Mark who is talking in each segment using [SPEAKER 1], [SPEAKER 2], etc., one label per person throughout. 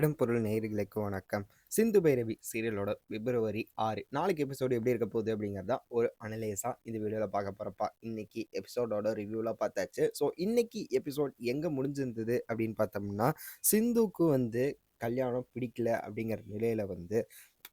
[SPEAKER 1] இடம்பொருள் நேயர்களுக்கு வணக்கம். சிந்து பைரவி சீரியலோட பிப்ரவரி ஆறு. நாளைக்கு எபிசோடு எப்படி இருக்க போகுது அப்படிங்கிறது தான் ஒரு அனலைஸாக இந்த வீடியோவில் பார்க்க போகிறப்பா இன்னைக்கு எபிசோடோட ரிவ்யூலாம் பார்த்தாச்சு. ஸோ இன்னைக்கு எபிசோட் எங்கே முடிஞ்சிருந்தது அப்படின்னு பார்த்தோம்னா சிந்துக்கு வந்து கல்யாணம் பிடிக்கல அப்படிங்கிற நிலையில் வந்து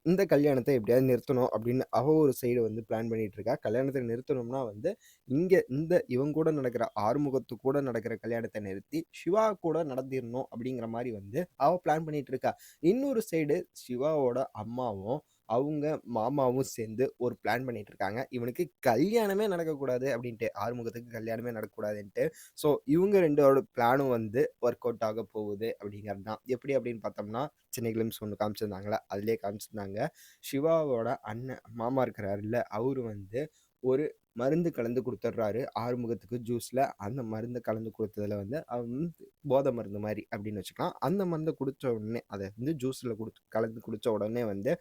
[SPEAKER 1] இந்த கல்யாணத்தை எப்படியாவது நிறுத்தணும் அப்படின்னு அவள் ஒரு சைடு வந்து பிளான் பண்ணிட்டு இருக்கா கல்யாணத்தை நிறுத்தணும்னா வந்து இங்கே இந்த இவங்க கூட நடக்கிற ஆறுமுகத்து கூட நடக்கிற கல்யாணத்தை நிறுத்தி சிவா கூட நடத்திடணும் அப்படிங்கிற மாதிரி வந்து அவள் பிளான் பண்ணிட்டு இருக்கா இன்னொரு சைடு சிவாவோட அம்மாவும் அவங்க மாமாவும் சேர்ந்து ஒரு பிளான் பண்ணிட்டு இருக்காங்க இவனுக்கு கல்யாணமே நடக்கக்கூடாது அப்படின்ட்டு ஆறுமுகத்துக்கு கல்யாணமே நடக்கக்கூடாதுன்ட்டு. ஸோ இவங்க ரெண்டோட பிளானும் வந்து ஒர்க் அவுட் ஆக போகுது அப்படிங்கிறது தான். எப்படி அப்படின்னு பார்த்தோம்னா சென்னை கிளிம்ஸ் ஒன்று காமிச்சிருந்தாங்களே அதுலேயே காமிச்சிருந்தாங்க. சிவாவோட அண்ணன் மாமா இருக்கிறாருல்ல அவரு வந்து ஒரு மருந்து கலந்து கொடுத்துட்றாரு. ஆறுமுகத்துக்கு ஜூஸில் அந்த மருந்து கலந்து கொடுத்ததுல வந்து அவன் வந்து போதை மருந்து மாதிரி அப்படின்னு வச்சுக்கலாம். அந்த மருந்தை குடித்த உடனே அதை வந்து ஜூஸில் கொடுத்து கலந்து குடித்த உடனே வந்து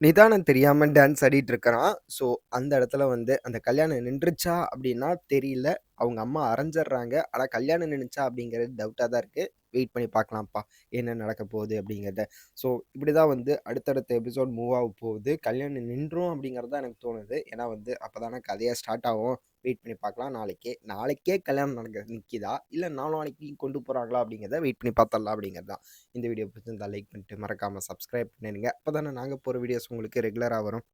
[SPEAKER 1] நிதானம் தெரியாமல் டான்ஸ் ஆடிட்டு இருக்கிறான். ஸோ, அந்த இடத்துல வந்து அந்த கல்யாணம் நின்றுச்சா அப்படின்னா தெரியல. அவங்க அம்மா அரைஞ்சிடுறாங்க ஆனால் கல்யாணம் நின்றுச்சா அப்படிங்கிறது டவுட்டாக தான் இருக்குது வெயிட் பண்ணி பார்க்கலாம்ப்பா. என்ன நடக்க போகுது அப்படிங்கிறத. ஸோ, இப்படி தான் வந்து அடுத்தடுத்த எபிசோட் மூவ் ஆக போகுது. கல்யாணம் நின்றோம் அப்படிங்கிறது தான் எனக்கு தோணுது. ஏன்னா வந்து அப்பதானே கதையாக ஸ்டார்ட் ஆகும். வெயிட் பண்ணி பார்க்கலாம் நாளைக்கே. நாளைக்கே கல்யாணம் நடக்க இல்லை நாலு நாளைக்கு கொண்டு போகிறாங்களா அப்படிங்கிறத வெயிட் பண்ணி பார்த்தரலாம் அப்படிங்கிறது தான். இந்த வீடியோ பிடிச்சிருந்தா லைக் பண்ணிட்டு மறக்காமல் சப்ஸ்கிரைப் பண்ணிடுங்க. அப்பதானே நாங்கள் போகிற வீடியோஸ் உங்களுக்கு ரெகுலராக வரும்.